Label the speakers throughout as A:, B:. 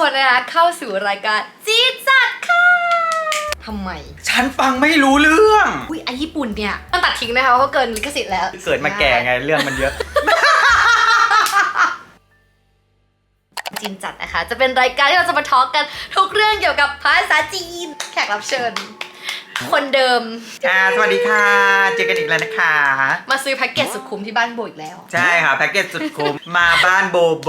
A: คนนะคะเข้าสู่รายการจีดจัดค่ะทำไม
B: ฉันฟังไม่รู้เรื่อง
A: อุ้ยไอญี่ปุ่นเนี่ยต้องตัดทิ้งนะคะเพราะเกินลิขสิทธิ์แล้ว
B: เกิดมาแก่ไงเรื่องมันเยอะ
A: จีนจัดนะคะ จะเป็นรายการที่เราจะมาทอล์กกันทุกเรื่องเกี่ยวกับภาษาจีน แขกรับเชิญ คนเดิม
B: อ่าสวัสดีค่ะเจอกันอีกแล้วนะคะ
A: มาซื้อแพ็กเกจสุดคุ้มที่บ้านโบอีกแล้ว
B: ใช่ค่ะแพ็กเกจสุดคุ้ม มาบ้านโบโบ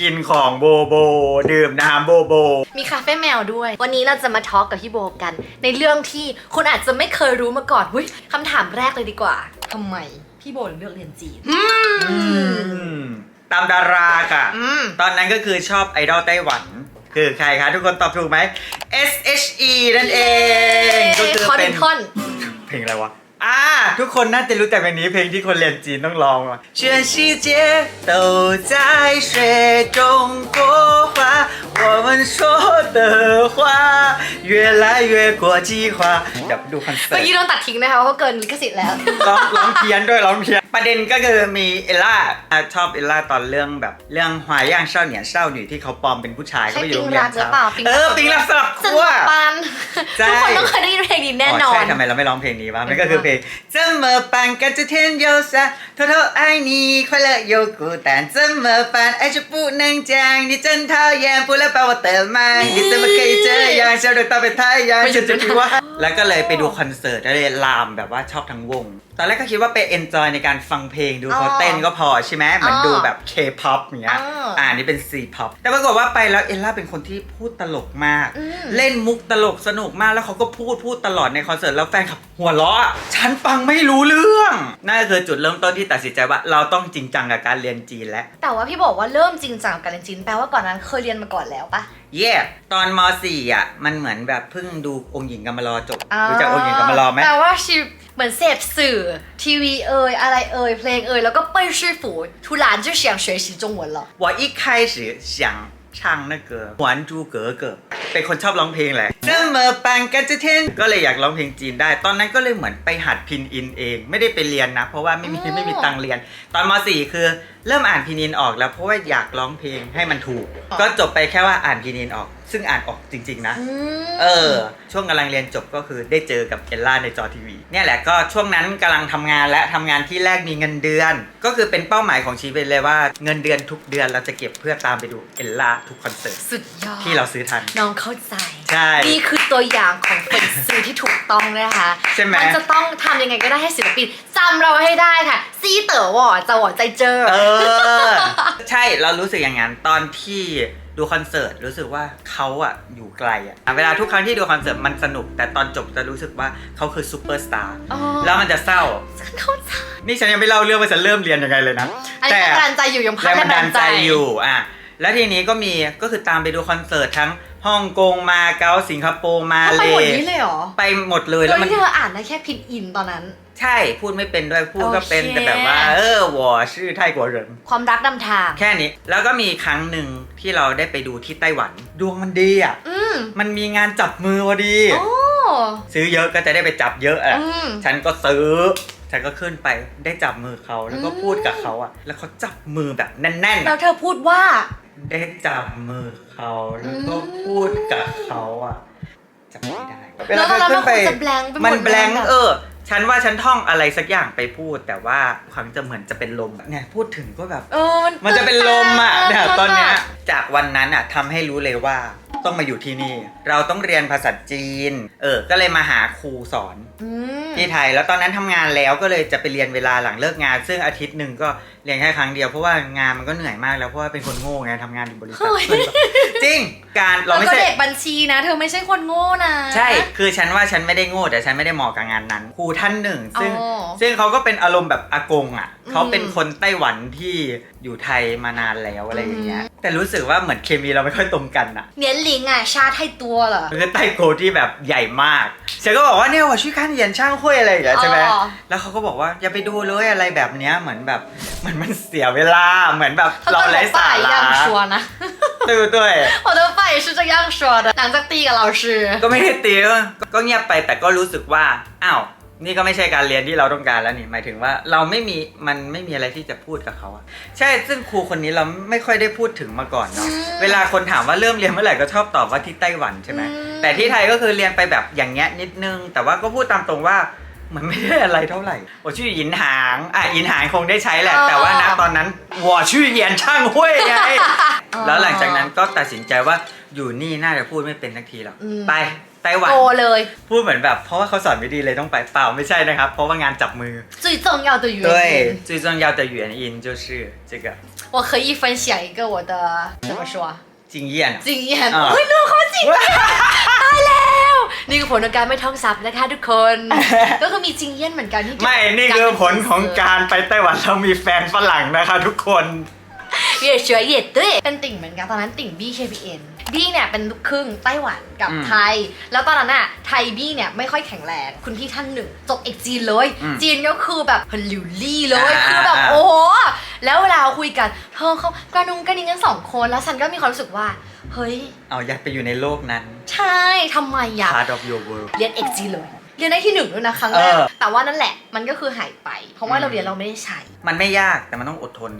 B: กินของโบโบ ดื่มน้ำโบโบ
A: มีคาเฟ่แมวด้วย วันนี้เราจะมาทอล์กกับพี่โบกัน ในเรื่องที่คุณอาจจะไม่เคยรู้มาก่อนหุ้ยคำถามแรกเลยดีกว่าทำไมพี่โบถึงเลือกเรียนจีน
B: อืมตามดาราค่ะ
A: อืม
B: ตอนนั้นก็คือชอบไอดอลไต้หวัน คือใครคะ ทุกคนตอบถูกไหม S H E นั่นเอง ก็คือ
A: ขอห
B: เป็
A: นึ่
B: น
A: งท่อน
B: เพลงอะไรวะ อ่า ทุกคนน่าจะรู้จักเพลงนี้เพลงที่คนเรียนจีนต้องร้องอ่ะ全世界都在学中国话我们说 的话越来越国际化เดี๋ยวไปดูคอนเสิ
A: เมื่อ
B: ร์ต
A: กี้โดนตัดทิ้งนะคะเพราะเกินลิขสิทธิ์แล้ว
B: ร้องร้องเพี้ยนด้วยร้องเพี้ยน ประเด็นก็คือมีเอลล่าอ่ะชอบเอลล่าตอนเรื่องแบบ เรื่องหวายย่างเศร้าเหนียนเศร้าหนีที่เขาปลอมเป็นผู้ชาย
A: ใช่
B: เขาไปอยู่โรงเรียน
A: ปิงรักหรือเปล่าปิงรัก
B: เออปิงรักสลับ
A: ส
B: ขั้
A: นุ
B: ว
A: กปัน
B: ใช่
A: ทุกคนต้องเคยได้ยินเพลงนี้แน่นอน
B: ใช่ทำไมเราไม่ร้องเพลงนี้วะมันก็คือเพลง怎么办跟着天又闪偷偷爱你快乐又孤单怎么办爱就不能讲你真讨厌不来把我的麦你 จะมาเกยเจยังเชลเดอร์ตา
A: ไปไท
B: ยยังเชลเดอร์ว่าแล้วก็เลยไปดูคอนเสิร์ตแล้วเลยลามแบบว่าชอบทั้งวง ตอนแรกก็คิดว่าไปเอนจอยในการฟังเพลงดูเขาเต้นก็พอใช่ไหมเหมือนดูแบบ K-POP อย่างเงี้ย
A: อ๋ออ่
B: อ่านี่เป็น C-POP แต่ปรากฏว่าไปแล้วเอลล่าเป็นคนที่พูดตลกมาก
A: อืม
B: เล่นมุกตลกสนุกมากแล้วเขาก็พูดพูดตลอดในคอนเสิร์ตแล้วแฟนคลับหัวเราะอะฉันฟังไม่รู้เรื่องนั่นก็คือจุดเริ่มต้นที่ตัดสินใจว่าเราต้องจริงจังกับการเรียนจีนแล้ว
A: แต่ว่าพี่บอกว่าเริ่มจริงจังกับการเรียนจีนแปลว่าก่อนนั้นเคยเรียนมาก่อนแล้วปะ
B: เย่ตอนม .4 อะมันเหมือนแบบเพิ่งดูองค์หญิงกำมารอจบรู้จักองค์หญิงกำมารอไหม
A: แปลว่าชีเหมือนเสพสื่อทีวีเอ่ยอะไรเอ่ยเพลงเอ่ยแล้วก็เป้ยชื่อฝู突然就想学习中文了
B: 我一开始想唱那个《还珠格格》เป็นคนชอบร้องเพลงแหละ这么办กันจะเทนก็เลยอยากร้องเพลงจีนได้ ตอนนั้นก็เลยเหมือนไปหัดพินอินเอง ไม่ได้ไปเรียนนะ เพราะว่าไม่มี
A: อ๋อ
B: ไม่มีตังค์เรียน ตอนม .4 คือ เริ่มอ่านพินอินออกแล้วเพราะว่าอยากร้องเพลงให้มันถูก ก็จบไปแค่ว่าอ่านพินอินออก ซึ่งอ่านออกจริง ๆ นะ
A: อืม
B: เออ ช่วงกำลังเรียนจบก็คือได้เจอกับเอลล่าในจอทีวี เนี่ยแหละก็ช่วงนั้นกำลังทำงานและทำงานที่แรกมีเงินเดือน ก็คือเป็นเป้าหมายของชีวิตเลยว่าเงินเดือนทุกเดือนเราจะเก็บเพื่อตามไปดูเอลล่าทุกคอนเสิร์ต
A: สุดยอด
B: ที่เราซื้อทัน
A: น้องเข้าใจ
B: ใช่
A: นี่คือตัวอย่างของเป็นสื่อที่ถูกต้องนะคะ
B: ใช่ไหม
A: นจะต้องทำยังไงก็ได้ให้ศิลปินจำเราให้ได้ค่ะซีเต๋อหว่อจะหว่อใจเจอ
B: เออใช่เรารู้สึกอย่างนั้นตอนที่ดูคอนเสิร์ตรู้สึกว่าเขาอะอยู่ไกลอะเวลาทุกครั้งที่ดูคอนเสิร์ตมันสนุก แต่ตอนจบจะรู้สึกว่าเขาคือซูเปอร์สตาร์
A: อ๋อ
B: แล้วมันจะเศร้า
A: เข้าใจ
B: นี่ฉันยังไม่เล่าเรื่องว่าฉันเริ่มเรียนยังไงเลยนะ
A: อันนี้แรงบันดาลใจอยู่ยังพั
B: แร
A: ก
B: งบันดาลใจอยู่อะแล้วทีนี้ก็มีก็คือตามไปดูคอนเสิร์ตทั้งฮ่องกงมาเก๊าสิงคโปร์มา
A: เขา
B: เล
A: ไปหมดนี้เลยเหรอ
B: ไปหมดเลย
A: โด
B: แล้ว
A: ย
B: มัน
A: ที่เธออ่านได้แค่พินอินตอนนั้น
B: ใช่พูดไม่เป็นด้วยพูดก็เป็น
A: โอเค
B: แต่แบบว่า เออวอชื่อไทยกัวเหริน
A: ความรักนำทาง
B: แค่นี้ แล้วก็มีครั้งหนึ่งที่เราได้ไปดูที่ไต้หวัน ดวงมันดีอะ
A: อืม
B: มันมีงานจับมือพอดี
A: โอ้
B: ซื้อเยอะก็จะได้ไปจับเยอะอะ
A: อืม
B: ฉันก็ซื้อ ฉันก็ขึ้นไปได้จับมือเขาแล้วก็
A: อืม
B: พูดกับเขาอะ แล้วเขาจับมือแบบแน่นๆ
A: แล้
B: อะ
A: วเธอพูดว่า
B: ได้จับมือเขาแล้วก็พูดกับเขาอะจำไม่ได้
A: แล้วตอนนั้นมันคงจะแบงค์ไปหมด
B: มันแบงค์
A: เลยอะ
B: เออ ฉันว่าฉันท่องอะไรสักอย่างไปพูด แต่ว่าความจะเหมือนจะเป็นลมอะเนี่ยพูดถึงก็แบบ
A: เออ
B: มันจะเป็นลมอะ
A: ตื่
B: เนี่ย
A: ตา
B: ตอนเนี้ยจากวันนั้นอะทำให้รู้เลยว่าต้องมาอยู่ที่นี่ เราต้องเรียนภาษาจีน เออ ก็เลยมาหาครูสอน
A: อืม
B: ที่ไทย แล้วตอนนั้นทำงานแล้วก็เลยจะไปเรียนเวลาหลังเลิกงาน ซึ่งอาทิตย์หนึ่งก็ เรียนแค่ครั้งเดียวเพราะว่างานมันก็เหนื่อยมากแล้วเพราะว่าเป็นคนโง่ไงทำงานอยู่บริษัทจริงการเราไม่ใช่
A: เด็กบัญชีนะ เธอไม่ใช่คนโง่นะ
B: ใช่คือฉันว่าฉันไม่ได้โง่แต่ฉันไม่ได้เหมาะกับงานนั้นครูท่านหนึ่ง ซึ่งซึ่งเขาก็เป็นอารมณ์แบบอากงอะเขาเป็นคนไต้หวันที่อยู่ไทยมานานแล้วอะไรอย่างเงี้ยแต่รู้สึกว่าเหมือนเคมีเราไม่ค่อยตรงกันอะ
A: เนียนหลิง
B: อะ
A: ชาไทยตัวเหรอ
B: คือไต้โกที่แบบใหญ่มากฉันก็บอกว่าเนี่ยว่าชื่อขั้นเหรียนช่างคุยอะไรอย่างเงี้ยใช่ไหมแล้วเขาก็บอกว่าอย่าไปดูเลยอะไรแบบเนี้ยเหมือนแบบมัอนมันเสียเวลา เหมือนแบบ
A: 他
B: เรา
A: 跟
B: ไร้
A: 我
B: สา
A: 爸一
B: ระ
A: 样说呢，
B: 对不对
A: 我的爸也是这样说的。两个第一个老师，
B: ก็ไม่ได้ตีก็ก็เงียบไปแต่ก็รู้สึกว่า อ้าว นี่ก็ไม่ใช่การเรียนที่เราต้องการแล้วนี่หมายถึงว่าเราไม่มีมันไม่มีอะไรที่จะพูดกับเขาอะใช่ซึ่งครูคนนี้เราไม่ค่อยได้พูดถึงมาก่อนเนาะ
A: อืม
B: เวลาคนถามว่าเริ่มเรียนเมื่อไหร่ก็ชอบตอบว่าที่ไต้หวันใช่ไหม
A: อืม
B: แต่ที่ไทยก็คือเรียนไปแบบอย่างเงี้ยนิดนึง แต่ว่าก็พูดตามตรงว่า มันไม่ได้อะไรเท่าไหร่我ชื่อหยินหางอ่ะหยินหางคงได้ใช้แหละ แต่ว่าณตอนนั้น我ชื่อเหยียนช่างห้วยไง แล้วหลังจากนั้นก็ตัดสินใจว่าอยู่นี่น่าจะพูดไม่เป็นสักทีหรอก
A: อืม
B: ไปไต้หวัน
A: โตเลย
B: พูดเหมือนแบบเพราะว่าเขาสอนไม่ดีเลยต้องไปเปล่าไม่ใช่นะครับ เพราะว่างานจับมือ
A: 最重要的原
B: 对
A: 因，
B: 最重要的原因就是这个
A: 我可以分享一个我的怎么说
B: จิงเยี่
A: ย
B: น
A: จิงเอียนเฮ้ยลูเขาจิงเอียนตายแล้ว นี่คือผลของการไม่ท่องซับนะคะทุกคน ก็คือมีจิงเยียนเหมือนกันที่
B: ไม่นี่คือผลของการไปไต้หวันแล้วมีแฟนฝรั่งนะคะทุกคน
A: เหยียดเฉยเหยีตึ้ยเป็นติ่งเหมือนกันตอนนั้นติ่งบี้อ็นบี้เนี่ยเป็นลูกครึ่งไต้หวันกับไทย แล้วตอนนั้นอะไทยบี้เนี่ยไม่ค่อยแข็งแรงคุณพี่ท่านหนึ่งจบเอกจีนเลย จีนก็คือแบบหลิวลี่เลยคือแบบโอ้โห แล้วเวลาคุยกันเธอเขากระนุงกระนิ่งกันสองคนแล้วฉันก็มีความรู้สึกว่า เฮ้ย
B: เอาอยากไปอยู่ในโลกนั้น
A: ใช่ทำไมอะ
B: part of your world
A: เรียนเอกจีเลย เรียนได้ที่หนึ่งด้วยนะครั้งแรก
B: เออ
A: แต่ว่านั่นแหละมันก็คือหายไป เพราะว่า
B: อืม
A: เราเรียนเราไม่ได้ใช้
B: มันไม่ยากแต่มันต้องอดทน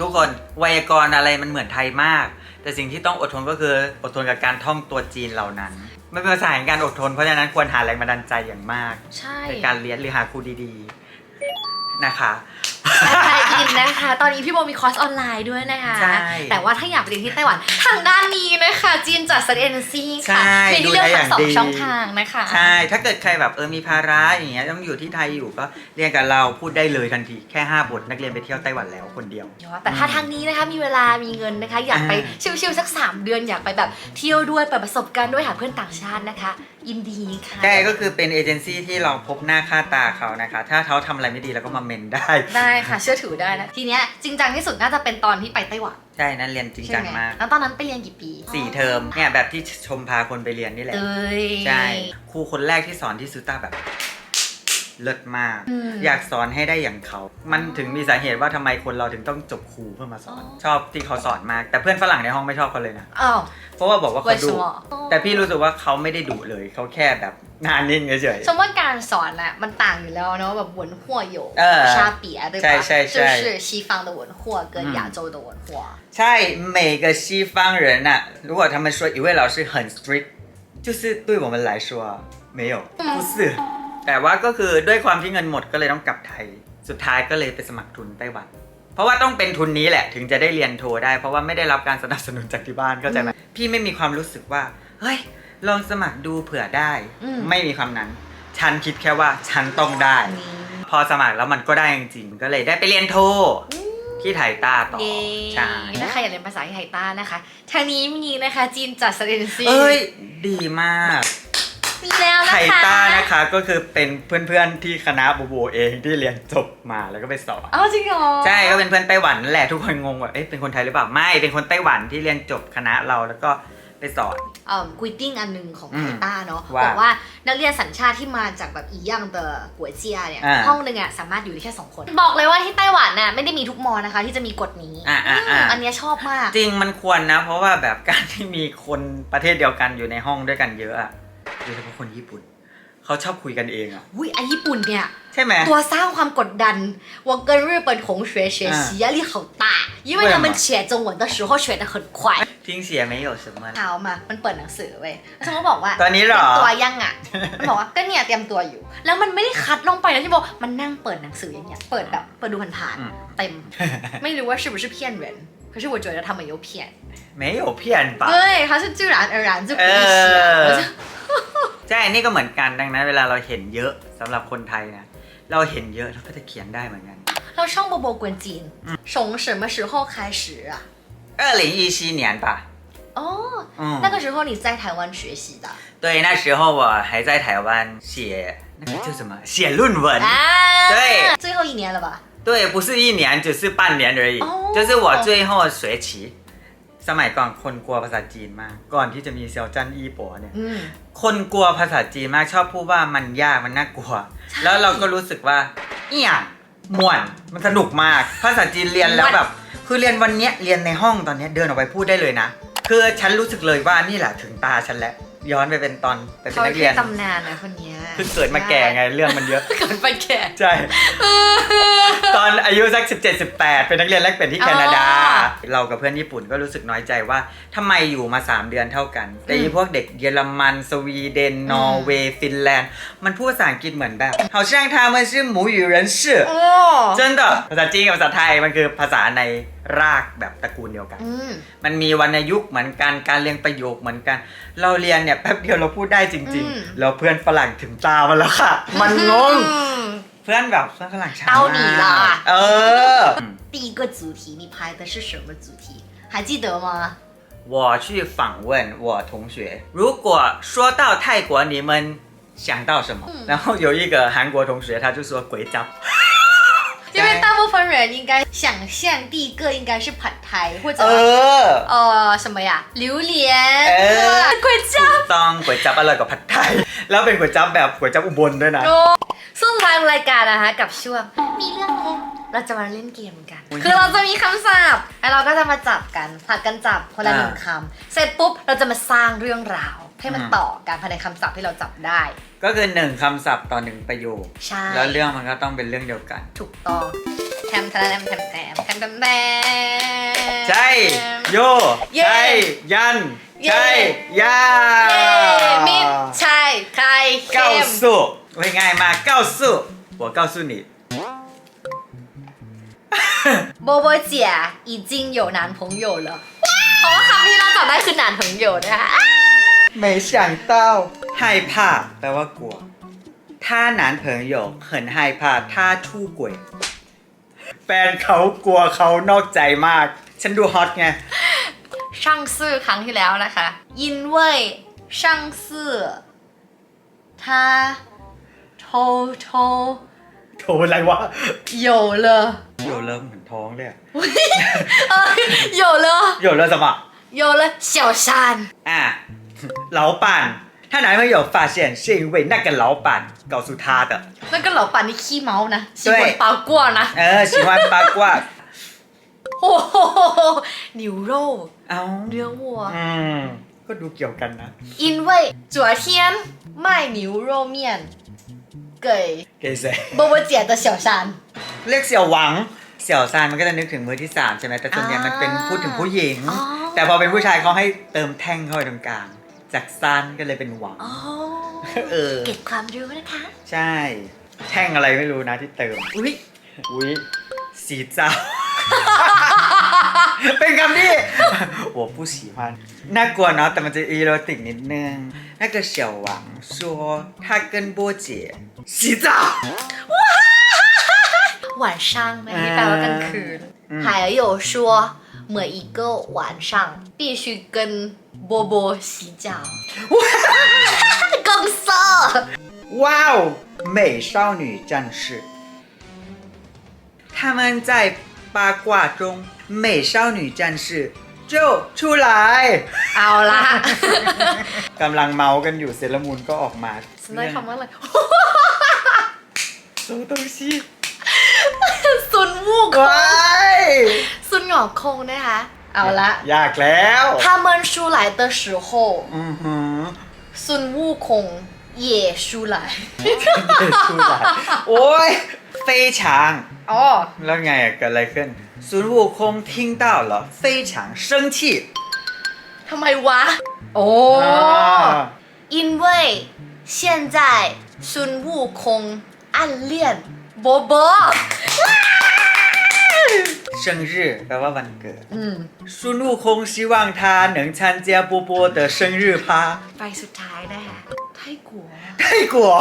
B: ทุกคนไวยากรณ์อะไรมันเหมือนไทยมาก แต่สิ่งที่ต้องอดทนก็คืออดทนกับการท่องตัวจีนเหล่านั้นมันเป็นภาษาแห่งการอดทนเพราะฉะนั้นควรหาแรงบันดาลใจอย่างมาก
A: ใช่
B: ในการเรียนหรือหาครูดีๆ นะคะ
A: ไทยอินนะคะ ตอนนี้พี่โบมีคอร์สออนไลน์ด้วยนะคะ
B: ใช่
A: แต่ว่าถ้าอยากไปเรียนที่ไต้หวันทางด้านนี้นะคะจีนจัดสเตนซีค่ะ
B: ใช่
A: มีให้เลือกทั้งสอ
B: ดู
A: ง
B: ได้อย่างดี
A: ช่องทางนะคะ
B: ใช่ ถ้าเกิดใครแบบเออมีภาระอย่างเงี้ยต้องอยู่ที่ไทยอยู่ก็เรียนกับเราพูดได้เลยทันทีแค่5บทนักเรียนไปเที่ยวไต้หวันแล้วคนเดียว
A: แต่ถ้าทางนี้นะคะมีเวลามีเงินนะคะ อยากไป
B: อ่า
A: ชิลๆสัก 3 เดือนอยากไปแบบเที่ยวด้วยเปิดประสบการณ์ด้วยหาเพื่อนต่างชาตินะคะ ยินดีค่ะ
B: ใช่ก็คือเป็นเอเจนซี่ที่เราพบหน้าค่าตาเขานะคะ ถ้าเขาทำอะไรไม่ดีเราก็มาเมนได้
A: ได้ค่ะ เชื่อถือได้นะ ทีเนี้ยจริงจังที่สุดน่าจะเป็นตอนที่ไปไต้หวัน
B: ใช่นั่นเรียนจริง
A: ใช่
B: จัง
A: ไหม
B: มาก
A: แล้วตอนนั้นไปเรียนกี่ปี
B: สี่เทอมเนี่ยแบบที่ชมพาคนไปเรียนนี่แหละ
A: เอ้ย
B: ใช่ครูคนแรกที่สอนที่ซูต้าแบบ เลิศมาก
A: อืม
B: อยากสอนให้ได้อย่างเขา มันถึงมีสาเหตุว่าทำไมคนเราถึงต้องจบครูเพื่อมาสอน
A: อ๋อ
B: ชอบที่เขาสอนมาก แต่เพื่อนฝรั่งในห้องไม่ชอบเขาเลยนะ
A: อ้าว
B: เพราะว่าบอกว่าเขาดุ
A: 为什么
B: แต่พี่รู้สึกว่าเขาไม่ได้ดุเลย เขาแค่แบบหนานิ่งเฉย
A: ชมว่าการสอนน่ะมันต่างอยู่แล้วเนาะแบบ文化有
B: เออ
A: 差别对吧
B: ใช่ใช่ใช่
A: 就是西方的文化跟
B: 嗯
A: 亚洲的文化
B: ๆ ใช่每个西方人呐、如果他们说一位老师很 strict 就是对我们来说没有不是 แต่ว่าก็คือด้วยความที่เงินหมดก็เลยต้องกลับไทย สุดท้ายก็เลยไปสมัครทุนไต้หวัน เพราะว่าต้องเป็นทุนนี้แหละถึงจะได้เรียนโทได้ เพราะว่าไม่ได้รับการสนับสนุนจากที่บ้านเข้าใจไหมพี่ไม่มีความรู้สึกว่า เฮ้ย ลองสมัครดูเผื่อได้
A: อืม
B: ไม่มีความนั้น ฉันคิดแค่ว่าฉันต้องได้
A: นี่
B: พอสมัครแล้วมันก็ได้จริงๆก็เลยได้ไปเรียนโทที่ไทยต้าต่อ
A: เย้
B: ใช่
A: ถ้าใครอยากเรียนภาษาไทยต้านะคะ ทางนี้มีนะคะจีนจัดสเตนซี
B: เอ้ย ดีมาก
A: มีแล้วนะคะ
B: ไทยต้านะคะก็คือเป็นเพื่อนๆที่คณะบูโบเองที่เรียนจบมาแล้วก็ไปสอน
A: อ้าวจริงเหรอ
B: ใช่ก็เป็นเพื่อนไต้หวันนั่นแหละทุกคนงงว่าเอ๊ะเป็นคนไทยหรือเปล่าไม่เป็นคนไต้หวันที่เรียนจบคณะเราแล้วก็ไปสอน
A: เอ่อกุยติ้งอันหนึ่งของ
B: อื
A: ไท
B: ม
A: ยต้าเนาะ
B: ว่า
A: บอกว่านักเรียนสัญชาติที่มาจากแบบอีย่างเดอกัวเจียเนี่ย
B: อ่า
A: ห้องหนึ่งอะสามารถอยู่ได้แค่สองคน บอกเลยว่าที่ไต้หวันน่ะไม่ได้มีทุกมอนะคะ ที่จะมีกฎนี้
B: อ่าอ่าอ่า
A: อันเนี้ยชอบมาก
B: จริงมันควรนะ เพราะว่าแบบการที่มีคนประเทศเดียวกันอยู่ในห้องด้วยกันเยอะอะ โดยเฉพาะคนญี่ปุ่น เขาชอบคุยกันเองอะ
A: อุ้ยไอญี่ปุ่นเนี่ย
B: ใช่ไหม
A: ตัวสร้างความกดดัน我跟日本同学学习压力好大因为他们学中文的时候学得很快
B: ทิ้งเสียไม่有什么
A: เช้ามา มันเปิดหนังสือเว้ยแล้วฉันก็บอกว่า
B: ตอนนี้เหรอ
A: เตรียมตัวยังอ่ะ มันบอกว่าก็เนี่ยเตรียมตัวอยู่ แล้วมันไม่ได้คัดลงไปนะที่บอกมันนั่งเปิดหนังสืออย่างเงี้ย เปิดแบบเปิดดูผ่าน
B: อืม
A: ๆเต็ม ไม่รู้ว่า是不是骗人可是我觉得他们有骗
B: 没有骗吧
A: 对他是自然而然就不
B: เอ
A: 意识
B: อ
A: 我就
B: ใช่ นี่ก็เหมือนกัน ดังนั้นเวลาเราเห็นเยอะสำหรับคนไทยนะ เราเห็นเยอะเราก็จะเขียนได้เหมือนกัน
A: เราช่องโบโบกวนจีน从什么时候开始啊
B: 二零一七年吧
A: 哦
B: 嗯
A: 那个时候你在台湾学习的
B: 对那时候我还在台湾写那个叫什么写论文
A: 啊
B: 对
A: 最后一年了吧
B: 对，不是一年，只是半年而已。
A: 哦
B: 就是我最后学期。 สมัยก่อนคนกลัวภาษาจีนมาก ก่อนที่จะมีเซียวจันอี้ปัวเนี่ย
A: อืม
B: คนกลัวภาษาจีนมากชอบพูดว่ามันยากมันน่ากลัวแล้วเราก็รู้สึกว่าเอี่ยงม่วนมันสนุกมาก ภาษาจีนเรียนแล้วแบบ คือเรียนวันเนี้ยเรียนในห้องตอนเนี้ยเดินออกไปพูดได้เลยนะ คือฉันรู้สึกเลยว่านี่แหละถึงตาฉันแล้วย้อนไปเป็นตอนไปเป็น
A: เขา
B: นัก
A: คื
B: เรีย
A: อนตำนานนะคนเนี้ย
B: เพิ่เกิดมาแก่ไงเรื่องมันเยอะ
A: เกิดมาแก่
B: ใช่ ตอนอายุสัก 17 18 เป็นนักเรียนแรกเปลี่ยนที่แคนาดา เรากับเพื่อนญี่ปุ่นก็รู้สึกน้อยใจว่าทำไมอยู่มา 3 เดือนเท่ากัน แต่พวกเด็กเยอรมัน สวีเดน นอร์เวย์ ฟินแลนด์ มันพูดภาษาอังกฤษเหมือนแบบเขาช่างทามั
A: นชื่อ
B: หมูอยู่เรนชื่อ
A: จ
B: นต่อภาษาจีนกับภาษาไทยมันคือภาษาในรากแบบตระกูลเดียวกัน
A: มั
B: นมีวรรณยุกเหมือนกัน การเรียงประโยคเหมือนกัน เราเรียนเนี่ยแป๊บเดียวเราพูดได้จริง ๆ แล้วเพื่อนฝรั่งถึงตามันแล้วค่ะ มันงง
A: อืม
B: เพื่อนแบบเพื่อนฝรั่งช้า
A: เต้าหนีละ
B: เออ
A: 第一个主题你拍的是什么主题？还记得吗？
B: 我去访问我同学，如果说到泰国，你们想到什么？
A: 嗯
B: 然后有一个韩国同学，他就说鬼잡。
A: 因为大部分人应该想象第一个应该是ผัดไทย或者
B: เออ
A: 呃什么呀榴莲
B: เออ
A: 对吧ก๋วยจั๊บ
B: ถูกต้องก๋วยจั๊บอร่อยกว่าผัดไทย แล้วเป็นก๋วยจั๊บแบบก๋วยจั๊บอุบลด้วยนะ
A: โอ้ซึ่งทางรายการนะคะกับช่วงมีเรื่องเล่นเราจะมาเล่นเกมกัน
B: อุ๊ย
A: คือเราจะมีคำศัพท์แล้วเราก็จะมาจับกันผัดกันจับคนละ
B: อ่า
A: หนึ่งคำเสร็จปุ๊บเราจะมาสร้างเรื่องราว ให้มัน
B: อืม
A: ต่อกันภายในคำศัพท์ที่เราจับได้
B: ก็คือหนึ่งคำศัพท์ต่อหนึ่งประโยค
A: ใช่
B: แล้วเรื่องมันก็ต้องเป็นเรื่องเดียวกัน
A: ถูกต้องแทมแทมแทมแทมแทมแทมแทม
B: ใช่ โย
A: เย้
B: ใช่ ยัน
A: เย้
B: ใช่ยา
A: เย้มิดใช่ใคร
B: เก้า
A: เข้ม
B: สู้ไว้ง่ายมากเก้าสู้我告诉你
A: โบโบเจีย已经有男朋友了เพราะว่าคำที่เราจับได้คือหนานผงโยนะคะ ว
B: 没想到害怕แปลว่ากลัวถ้า男朋友很害怕他出轨แฟนเขากลัวเขานอกใจมาก ฉันดูฮอตไง
A: 上次ครั้งที่แล้วนะคะ因为上次他偷偷
B: โถอะไรวะ
A: 有了
B: โยเริ่มเหมือนท้องเลยอะ
A: 呃有了
B: โยเริ่มสมะ
A: 有了小山
B: 啊， 老板，她男朋友发现是因为那个老板告诉她的，
A: 那个老板你ขี้เมานะ喜欢
B: 对
A: 八卦นะ
B: 呃，喜欢八卦，
A: โอ้โห牛肉
B: เอา
A: เนื้อวัว
B: อืม ก็ดูเกี่ยวกันนะ
A: 因为昨天卖牛肉面给
B: เกเซ
A: 波波姐的小山
B: เรียกเสี่ยวหวัง เสี่ยวซานมันก็จะนึกถึงมือที่สามใช่ไหมแต่ส่วนใหญ่มันเป็นพูดถึงผู้หญิง
A: อ๋อ
B: แต่พอเป็นผู้ชายเขาให้เติมแท่งเข้าไปตรงกลาง จากซานก็เลยเป็นหวัง
A: อ๋อ
B: เออ
A: เก็บความรู้นะคะ
B: ใช่ แท่งอะไรไม่รู้นะที่เติม
A: อุ้ย
B: อุ้ยสีเจ้า เป็นคำที่ 我不喜欢น่ากลัวเนาะแต่มันจะอีโรติกนิดนึง那个小王说他跟波姐洗澡
A: 晚上นะที่แปลว่ากลางคืน
B: อืม
A: 还有说 每一个晚上必须跟波波洗澡更色
B: 哇哦美少女战士他们在八卦中美少女战士就出来
A: เอาละ
B: กำลังเมากันอยู่เซเลอรามูนก็ออกมา
A: ฉันได้คำว่าอะไร
B: โซโตชิ
A: ซุนวูก
B: ว้าย
A: ซุนหงอกคงนะคะ เอาละ
B: ยากแล้ว
A: 他们出来的时候
B: อือหือ
A: 孙悟空也出来
B: ชูหลายโอ้ย非常
A: อ๋อ
B: แล้วไงอะเกิดอะไรขึ้น孙悟空听到了非常生气
A: ทำไมวะ โอ้
B: อ่า
A: 因为现在孙悟空暗恋 波波
B: 生日แปลว่าวันเกิด
A: อืม
B: 孙悟空希望他能参加波波的生日趴
A: ไปสุดท้ายนะคะไทยกัว
B: ไทยกัว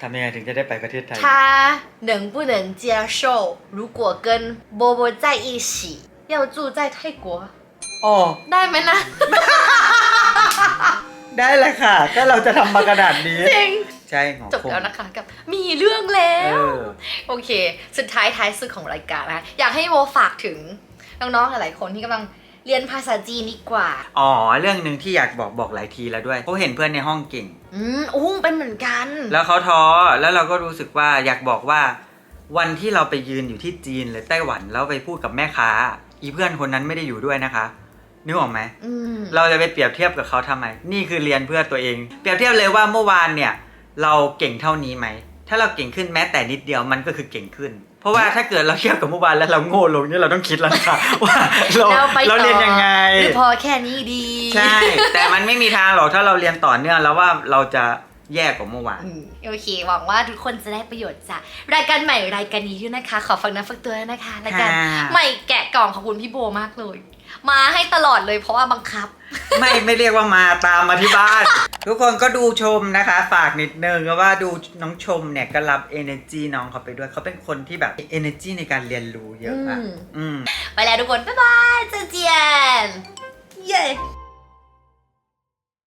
B: ทำยังไงถึงจะได้ไปประเทศไทย
A: 他能不能接受如果跟波波在一起要住在泰国
B: อ๋อ
A: ได้ไหมนะ
B: ได้เลยค่ะ ก็เราจะทำมาขนาดนี้
A: จริง
B: ใช่หงอ
A: จบ
B: คง
A: แล้วนะคะกับมีเรื่องแล้ว
B: เออ
A: โอเค สุดท้ายท้ายสุดของรายการนะคะอยากให้โบฝากถึงน้องๆหลายๆคนที่กำลังเรียนภาษาจีนดีกว่า
B: อ๋อ เรื่องหนึ่งที่อยากบอกบอกหลายทีแล้วด้วยเขาเห็นเพื่อนในห้องเก่ง
A: อืมอุ้งเป็นเหมือนกัน
B: แล้วเขาท้อ แล้วเราก็รู้สึกว่าอยากบอกว่า วันที่เราไปยืนอยู่ที่จีนหรือไต้หวันแล้วไปพูดกับแม่ค้า อีเพื่อนคนนั้นไม่ได้อยู่ด้วยนะคะนึกออกไหม
A: อืม
B: เราจะไปเปรียบเทียบกับเขาทำไม นี่คือเรียนเพื่อตัวเอง เปรียบเทียบเลยว่าเมื่อวานเนี่ย เราเก่งเท่านี้ไหม ถ้าเราเก่งขึ้นแม้แต่นิดเดียวมันก็คือเก่งขึ้น เพราะว่าถ้าเกิดเราเทียบกับเมื่อวานแล้วเราโง่ลงเนี่ยเราต้องคิดแล้วค่ะว่าเรา
A: เราไป
B: เรา
A: ต่อ
B: เรียนยังไง
A: หรือพอแค่นี้ดี
B: ใช่ แต่มันไม่มีทางหรอกถ้าเราเรียนต่อเนื่องแล้วว่าเราจะแย่กว่าเมื่อวาน
A: อืมโอเค หวังว่าทุกคนจะได้ประโยชน์จากรายการใหม่รายการนี้ด้วยนะคะ ขอฟังน้ำฟักตัวด้วยนะคะรายการ
B: ค่ะ
A: ใหม่แกะกล่องขอบคุณพี่โบมากเลย มาให้ตลอดเลยเพราะว่าบังคับ
B: ไม่ไม่เรียกว่ามาตามมาที่บ้าน ทุกคนก็ดูชมนะคะ ฝากนิดนึงว่าดูน้องชมเนี่ยก็รับ energy น้องเขาไปด้วยเขาเป็นคนที่แบบ energy ในการเรียนรู้เยอะอะ
A: อืม
B: อืม
A: ไปแล้วทุกคน บ๊ายบายเจอเจียน เย้